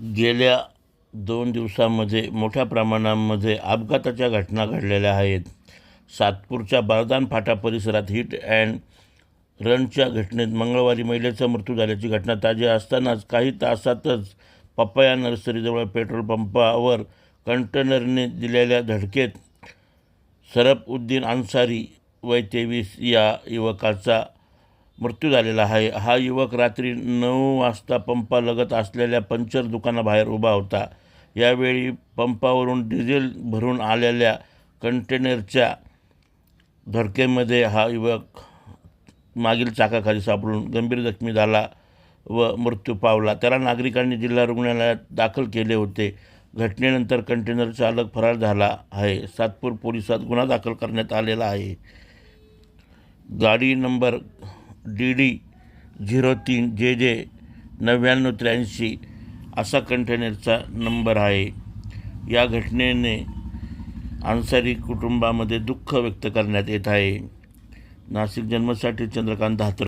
गेल्या दोन दिवसामध्ये मोठ्या प्रमाणामध्ये अपघाताच्या घटना घडलेल्या आहेत. सातपूरच्या बारदान फाटा परिसरात हिट अँड रनच्या घटनेत मंगळवारी महिलेचा मृत्यू झाल्याची घटना ताजी असतानाच काही तासातच पप्पाया नर्सरीजवळ पेट्रोल पंपावर कंटेनरने दिलेल्या धडकेत सरफउद्दीन अन्सारी वय तेवीस या युवकाचा मृत्यू झालेला आहे. हा युवक रात्री नऊ वाजता पंपालगत असलेल्या पंचर दुकानाबाहेर उभा होता. यावेळी पंपावरून डिझेल भरून आलेल्या कंटेनरच्या धडकेमध्ये हा युवक मागील चाकाखाली सापडून गंभीर जखमी झाला व मृत्यू पावला. त्याला नागरिकांनी जिल्हा रुग्णालयात दाखल केले होते. घटनेनंतर कंटेनर चालक फरार झाला आहे. सातपूर पोलिसात गुन्हा दाखल करण्यात आलेला आहे. गाडी नंबर डी डी झिरो तीन जे जे नव्याण्णव त्र्याऐंशी असा कंटेनरचा नंबर आहे. या घटनेने अन्सारी कुटुंबामध्ये दुःख व्यक्त करण्यात येत आहे. नाशिक जन्मसाठी चंद्रकांत धात्र.